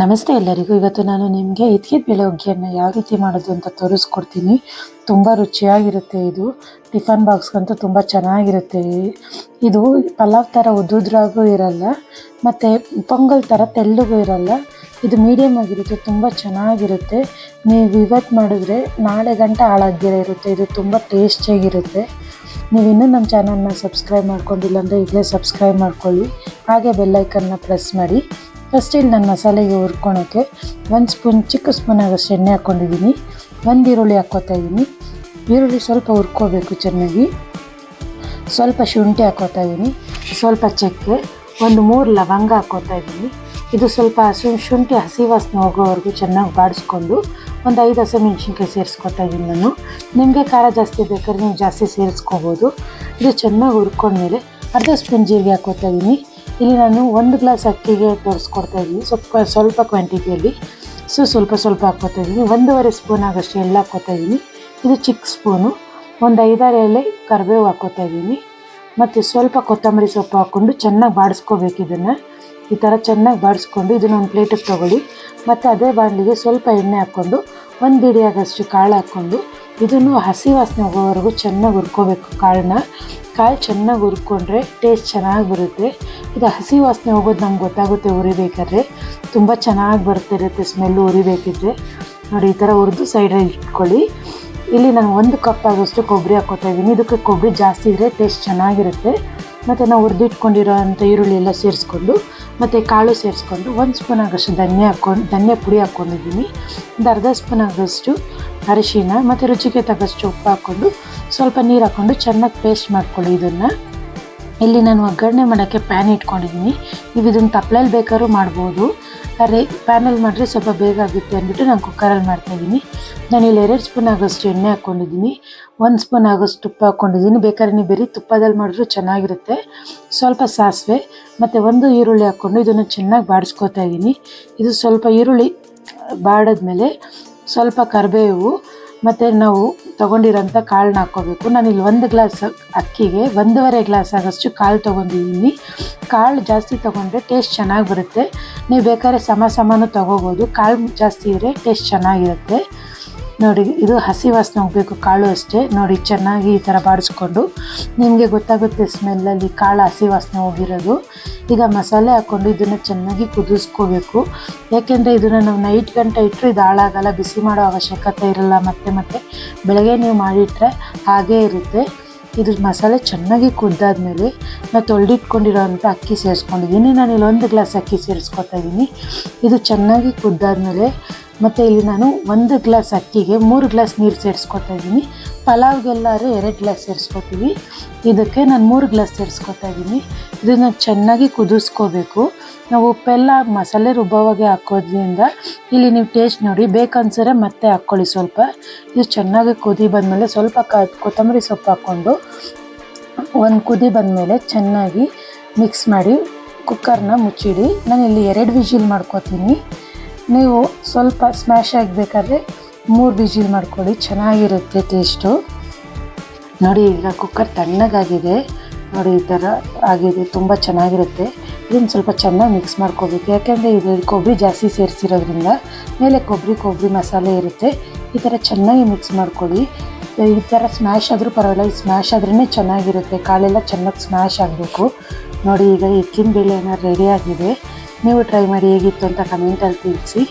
ನಮಸ್ತೆ ಎಲ್ಲರಿಗೂ. ಇವತ್ತು ನಾನು ನಿಮಗೆ ಇದ್ಕಿದ ಬೇಳೆ ಹುಗ್ಗಿಯನ್ನು ಯಾವ ರೀತಿ ಮಾಡೋದು ಅಂತ ತೋರಿಸ್ಕೊಡ್ತೀನಿ. ತುಂಬ ರುಚಿಯಾಗಿರುತ್ತೆ ಇದು. ಟಿಫನ್ ಬಾಕ್ಸ್ಗಂತೂ ತುಂಬ ಚೆನ್ನಾಗಿರುತ್ತೆ. ಇದು ಪಲಾವ್ ಥರ ಉದ್ದುದ್ರಾಗೂ ಇರಲ್ಲ, ಮತ್ತು ಪೊಂಗಲ್ ಥರ ತೆಳ್ಳಗೂ ಇರಲ್ಲ. ಇದು ಮೀಡಿಯಮ್ ಆಗಿರುತ್ತೆ, ತುಂಬ ಚೆನ್ನಾಗಿರುತ್ತೆ. ನೀವು ಇವತ್ತು ಮಾಡಿದ್ರೆ ನಾಳೆ ಗಂಟೆ ಹಾಳಾಗ್ದಿರ ಇರುತ್ತೆ. ಇದು ತುಂಬ ಟೇಸ್ಟಿಯಾಗಿರುತ್ತೆ ನೀವು ಇನ್ನೂ ನಮ್ಮ ಚಾನಲ್ನ ಸಬ್ಸ್ಕ್ರೈಬ್ ಮಾಡ್ಕೊಂಡಿಲ್ಲ ಅಂದರೆ ಈಗಲೇ ಸಬ್ಸ್ಕ್ರೈಬ್ ಮಾಡ್ಕೊಳ್ಳಿ. ಹಾಗೆ ಬೆಲ್ಲೈಕನ್ನ ಪ್ರೆಸ್ ಮಾಡಿ. ಫಸ್ಟ್ ಇಲ್ಲಿ ನಾನು ಮಸಾಲೆಗೆ ಹುರ್ಕೊಳೋಕ್ಕೆ ಒಂದು ಸ್ಪೂನ್ ಚಿಕ್ಕ ಸ್ಪೂನ್ ಆಗೋಷ್ಟು ಎಣ್ಣೆ ಹಾಕ್ಕೊಂಡಿದ್ದೀನಿ ಒಂದು ಈರುಳ್ಳಿ ಹಾಕ್ಕೋತಾ ಇದ್ದೀನಿ ಈರುಳ್ಳಿ ಸ್ವಲ್ಪ ಹುರ್ಕೋಬೇಕು ಚೆನ್ನಾಗಿ. ಸ್ವಲ್ಪ ಶುಂಠಿ ಹಾಕ್ಕೋತಾ ಇದ್ದೀನಿ ಸ್ವಲ್ಪ ಚಕ್ಕೆ. ಒಂದು ಮೂರು ಲವಂಗ ಹಾಕ್ಕೋತಾ ಇದ್ದೀನಿ ಇದು ಸ್ವಲ್ಪ ಹಸು ಶುಂಠಿ ಹಸಿ ವಾಸನೆ ಹೋಗೋವರೆಗೂ ಚೆನ್ನಾಗಿ ಬಾಡಿಸ್ಕೊಂಡು ಒಂದು ಐದು ಹಸಿಮೆಣ್ಸಿನ್ಕಾಯಿ ಸೇರಿಸ್ಕೊತಾ ಇದ್ದೀನಿ ನಾನು. ನಿಮಗೆ ಖಾರ ಜಾಸ್ತಿ ಬೇಕಾದ್ರೆ ನೀವು ಜಾಸ್ತಿ ಸೇರಿಸ್ಕೋಬೋದು. ಇದು ಚೆನ್ನಾಗಿ ಹುರ್ಕೊಂಡ್ಮೇಲೆ ಅರ್ಧ ಸ್ಪೂನ್ ಜೀರಿಗೆ ಹಾಕ್ಕೋತಾ ಇದ್ದೀನಿ ಇಲ್ಲಿ ನಾನು ಒಂದು ಗ್ಲಾಸ್ ಅಕ್ಕಿಗೆ ತೋರಿಸ್ಕೊಡ್ತಾ ಇದ್ದೀನಿ. ಸ್ವಲ್ಪ ಸ್ವಲ್ಪ ಕ್ವಾಂಟಿಟಿಯಲ್ಲಿ ಸೊ, ಸ್ವಲ್ಪ ಸ್ವಲ್ಪ ಹಾಕ್ಕೋತಾ ಇದ್ದೀನಿ. ಒಂದೂವರೆ ಸ್ಪೂನ್ ಆಗೋಷ್ಟು ಎಲ್ಲ ಹಾಕ್ಕೋತಾ ಇದ್ದೀನಿ. ಇದು ಚಿಕ್ಕ ಸ್ಪೂನು ಒಂದು ಐದಾರು ಎಲೆ ಕರಿಬೇವು ಹಾಕ್ಕೋತಾ ಇದ್ದೀನಿ. ಮತ್ತು ಸ್ವಲ್ಪ ಕೊತ್ತಂಬರಿ ಸೊಪ್ಪು ಹಾಕ್ಕೊಂಡು ಚೆನ್ನಾಗಿ ಬಾಡಿಸ್ಕೋಬೇಕು ಇದನ್ನು. ಈ ಥರ ಚೆನ್ನಾಗಿ ಬಾಡಿಸ್ಕೊಂಡು ಇದನ್ನ ಒಂದು ಪ್ಲೇಟಿಗೆ ತೊಗೊಳ್ಳಿ. ಮತ್ತು ಅದೇ ಬಾಣಲಿಗೆ ಸ್ವಲ್ಪ ಎಣ್ಣೆ ಹಾಕ್ಕೊಂಡು, ಒಂದು ಹಿಡಿಯಾಗಷ್ಟು ಕಾಳು ಹಾಕ್ಕೊಂಡು, ಇದನ್ನು ಹಸಿ ವಾಸನೆ ಹೋಗೋವರೆಗೂ ಚೆನ್ನಾಗಿ ಹುರ್ಕೋಬೇಕು ಕಾಳನ್ನ. ಕಾಳು ಚೆನ್ನಾಗಿ ಹುರ್ಕೊಂಡ್ರೆ ಟೇಸ್ಟ್ ಚೆನ್ನಾಗಿ ಬರುತ್ತೆ. ಇದು ಹಸಿ ವಾಸನೆ ಹೋಗೋದು ನಮ್ಗೆ ಗೊತ್ತಾಗುತ್ತೆ ಉರಿಬೇಕಾದ್ರೆ ತುಂಬ ಚೆನ್ನಾಗಿ ಬರ್ತಿರುತ್ತೆ ಸ್ಮೆಲ್ಲು ಉರಿಬೇಕಿದ್ರೆ ನೋಡಿ, ಈ ಥರ ಹುರಿದು ಸೈಡಲ್ಲಿ ಇಟ್ಕೊಳ್ಳಿ. ಇಲ್ಲಿ ನಾನು ಒಂದು ಕಪ್ ಆಗೋಷ್ಟು ಕೊಬ್ಬರಿ ಹಾಕೋತಾ ಇದ್ದೀನಿ. ಇದಕ್ಕೆ ಕೊಬ್ಬರಿ ಜಾಸ್ತಿ ಇದ್ದರೆ ಟೇಸ್ಟ್ ಚೆನ್ನಾಗಿರುತ್ತೆ. ಮತ್ತು ನಾವು ಹುರಿದಿಟ್ಕೊಂಡಿರೋ ಅಂಥ ಈರುಳ್ಳಿ ಎಲ್ಲ ಸೇರಿಸ್ಕೊಂಡು ಮತ್ತು ಕಾಳು ಸೇರಿಸ್ಕೊಂಡು ಒಂದು ಸ್ಪೂನ್ ಆಗೋಷ್ಟು ಧನ್ಯ ಹಾಕ್ಕೊಂಡು, ಧನ್ಯ ಪುಡಿ ಹಾಕ್ಕೊಂಡಿದ್ದೀನಿ. ಒಂದು ಅರ್ಧ ಸ್ಪೂನ್ ಆಗೋಷ್ಟು ಅರಿಶಿನ ಮತ್ತು ರುಚಿಗೆ ತಕ್ಕಷ್ಟು ಉಪ್ಪು ಹಾಕ್ಕೊಂಡು ಸ್ವಲ್ಪ ನೀರು ಹಾಕ್ಕೊಂಡು ಚೆನ್ನಾಗಿ ಪೇಸ್ಟ್ ಮಾಡ್ಕೊಳ್ಳಿ ಇದನ್ನು. ಇಲ್ಲಿ ನಾನು ಒಗ್ಗರಣೆ ಮಾಡೋಕ್ಕೆ ಪ್ಯಾನ್ ಇಟ್ಕೊಂಡಿದ್ದೀನಿ. ನೀವು ಇದನ್ನು ತಪ್ಪಲಲ್ಲಿ ಬೇಕಾದ್ರೂ ಮಾಡ್ಬೋದು. ಆದರೆ ಪ್ಯಾನಲ್ಲಿ ಮಾಡಿದ್ರೆ ಸ್ವಲ್ಪ ಬೇಗ ಆಗುತ್ತೆ ಅಂದ್ಬಿಟ್ಟು ನಾನು ಕುಕ್ಕರಲ್ಲಿ ಮಾಡ್ತಾಯಿದ್ದೀನಿ ನಾನು ಇಲ್ಲಿ ಎರಡು ಸ್ಪೂನ್ ಆಗೋಷ್ಟು ಎಣ್ಣೆ ಹಾಕ್ಕೊಂಡಿದ್ದೀನಿ ಒಂದು ಸ್ಪೂನ್ ಆಗೋಷ್ಟು ತುಪ್ಪ ಹಾಕ್ಕೊಂಡಿದ್ದೀನಿ ಬೇಕಾದ್ರೆ ನೀವು ಬರೀ ತುಪ್ಪದಲ್ಲಿ ಮಾಡಿದ್ರೂ ಚೆನ್ನಾಗಿರುತ್ತೆ. ಸ್ವಲ್ಪ ಸಾಸಿವೆ, ಮತ್ತು ಒಂದು ಈರುಳ್ಳಿ ಹಾಕ್ಕೊಂಡು ಇದನ್ನು ಚೆನ್ನಾಗಿ ಬಾಡಿಸ್ಕೊತಾ ಇದ್ದೀನಿ ಇದು ಸ್ವಲ್ಪ ಈರುಳ್ಳಿ ಬಾಡಿದ್ಮೇಲೆ ಸ್ವಲ್ಪ ಕರಿಬೇವು, ಮತ್ತು ನಾವು ತೊಗೊಂಡಿರೋಂಥ ಕಾಳನ್ನ ಹಾಕ್ಕೋಬೇಕು. ನಾನು ಇಲ್ಲಿ ಒಂದು ಗ್ಲಾಸ್ ಅಕ್ಕಿಗೆ ಒಂದೂವರೆ ಗ್ಲಾಸ್ ಆಗೋಷ್ಟು ಕಾಳು ತೊಗೊಂಡಿದ್ದೀನಿ. ಕಾಳು ಜಾಸ್ತಿ ತೊಗೊಂಡ್ರೆ ಟೇಸ್ಟ್ ಚೆನ್ನಾಗಿ ಬರುತ್ತೆ. ನೀವು ಬೇಕಾದ್ರೆ ಸಮ ಸಮನೂ ತೊಗೋಬೋದು. ಕಾಳು ಜಾಸ್ತಿ ಇದ್ದರೆ ಟೇಸ್ಟ್ ಚೆನ್ನಾಗಿರುತ್ತೆ. ನೋಡಿ, ಇದು ಹಸಿ ವಾಸನೆ ಹೋಗಬೇಕು ಕಾಳು ಅಷ್ಟೇ. ನೋಡಿ, ಚೆನ್ನಾಗಿ ಈ ಥರ ಬಾಡಿಸ್ಕೊಂಡು. ನಿಮಗೆ ಗೊತ್ತಾಗುತ್ತೆ ಸ್ಮೆಲ್ಲಲ್ಲಿ ಕಾಳು ಹಸಿ ವಾಸನೆ ಹೋಗಿರೋದು. ಈಗ ಮಸಾಲೆ ಹಾಕ್ಕೊಂಡು ಇದನ್ನು ಚೆನ್ನಾಗಿ ಕುದಿಸ್ಕೋಬೇಕು. ಯಾಕೆಂದರೆ ಇದನ್ನು ನಾವು ನೈಟ್ ಗಂಟೆ ಇಟ್ಟರು ಇದು ಹಾಳಾಗಲ್ಲ, ಬಿಸಿ ಮಾಡೋ ಅವಶ್ಯಕತೆ ಇರಲ್ಲ. ಮತ್ತೆ ಮತ್ತೆ ಬೆಳಗ್ಗೆ ನೀವು ಮಾಡಿಟ್ರೆ ಹಾಗೇ ಇರುತ್ತೆ. ಇದ್ರ ಮಸಾಲೆ ಚೆನ್ನಾಗಿ ಕುದ್ದಾದ್ಮೇಲೆ ನಾವು ತೊಳೆದಿಟ್ಕೊಂಡಿರೋ ಅಂಥ ಅಕ್ಕಿ ಸೇರಿಸ್ಕೊಂಡಿದ್ದೀನಿ ನಾನು ಇಲ್ಲೊಂದು ಗ್ಲಾಸ್ ಅಕ್ಕಿ ಸೇರಿಸ್ಕೊತಾ ಇದ್ದೀನಿ ಇದು ಚೆನ್ನಾಗಿ ಕುದ್ದಾದ್ಮೇಲೆ ಮತ್ತು ಇಲ್ಲಿ ನಾನು ಒಂದು ಗ್ಲಾಸ್ ಅಕ್ಕಿಗೆ ಮೂರು ಗ್ಲಾಸ್ ನೀರು ಸೇರಿಸ್ಕೊತಾ ಇದ್ದೀನಿ. ಪಲಾವ್ಗೆಲ್ಲಾದ್ರೆ ಎರಡು ಗ್ಲಾಸ್ ಸೇರಿಸ್ಕೊತೀವಿ. ಇದಕ್ಕೆ ನಾನು ಮೂರು ಗ್ಲಾಸ್ ಸೇರಿಸ್ಕೊತಾ ಇದ್ದೀನಿ. ಇದನ್ನು ಚೆನ್ನಾಗಿ ಕುದಿಸ್ಕೋಬೇಕು. ನಾವು ಉಪ್ಪೆಲ್ಲ ಮಸಾಲೆ ರುಬ್ಬವಾಗೆ ಹಾಕೋದ್ರಿಂದ ಇಲ್ಲಿ ನೀವು ಟೇಸ್ಟ್ ನೋಡಿ ಬೇಕನ್ಸರೆ ಮತ್ತೆ ಹಾಕ್ಕೊಳ್ಳಿ ಸ್ವಲ್ಪ. ಇದು ಚೆನ್ನಾಗಿ ಕುದಿ ಬಂದಮೇಲೆ ಸ್ವಲ್ಪ ಕ, ಕೊತ್ತಂಬರಿ ಸೊಪ್ಪು ಹಾಕ್ಕೊಂಡು ಒಂದು ಕುದಿ ಬಂದಮೇಲೆ ಚೆನ್ನಾಗಿ ಮಿಕ್ಸ್ ಮಾಡಿ ಕುಕ್ಕರ್ನ ಮುಚ್ಚಿಡಿ. ನಾನು ಇಲ್ಲಿ ಎರಡು ವಿಜಿಲ್ ಮಾಡ್ಕೋತೀನಿ. ನೀವು ಸ್ವಲ್ಪ ಸ್ಮ್ಯಾಶ್ ಆಗಬೇಕಾದ್ರೆ ಮೂರು ವಿಜಿಲ್ ಮಾಡ್ಕೊಳ್ಳಿ. ಚೆನ್ನಾಗಿರುತ್ತೆ ಟೇಸ್ಟು ನೋಡಿ, ಈಗ ಕುಕ್ಕರ್ ತಣ್ಣಗಾಗಿದೆ. ನೋಡಿ, ಈ ಥರ ಆಗಿದೆ. ತುಂಬ ಚೆನ್ನಾಗಿರುತ್ತೆ. ಇದನ್ನು ಸ್ವಲ್ಪ ಚೆನ್ನಾಗಿ ಮಿಕ್ಸ್ ಮಾಡ್ಕೋಬೇಕು. ಯಾಕೆಂದರೆ ಇದು ಕೊಬ್ಬರಿ ಜಾಸ್ತಿ ಸೇರಿಸಿರೋದ್ರಿಂದ ಮೇಲೆ ಕೊಬ್ಬರಿ ಕೊಬ್ಬರಿ ಮಸಾಲೆ ಇರುತ್ತೆ. ಈ ಥರ ಚೆನ್ನಾಗಿ ಮಿಕ್ಸ್ ಮಾಡ್ಕೊಳ್ಳಿ. ಈ ಥರ ಸ್ಮ್ಯಾಶ್ ಆದರೂ ಪರವಾಗಿಲ್ಲ, ಈ ಸ್ಮ್ಯಾಶ್ ಆದ್ರೇ ಚೆನ್ನಾಗಿರುತ್ತೆ. ಕಾಳೆಲ್ಲ ಚೆನ್ನಾಗಿ ಸ್ಮ್ಯಾಶ್ ಆಗಬೇಕು. ನೋಡಿ, ಈಗ ಬೇಳೆ ರೆಡಿ ಆಗಿದೆ. ನೀವು ಟ್ರೈ ಮಾಡಿ ಹೇಗಿತ್ತು ಅಂತ ಕಮೆಂಟಲ್ಲಿ ತಿಳಿಸಿ.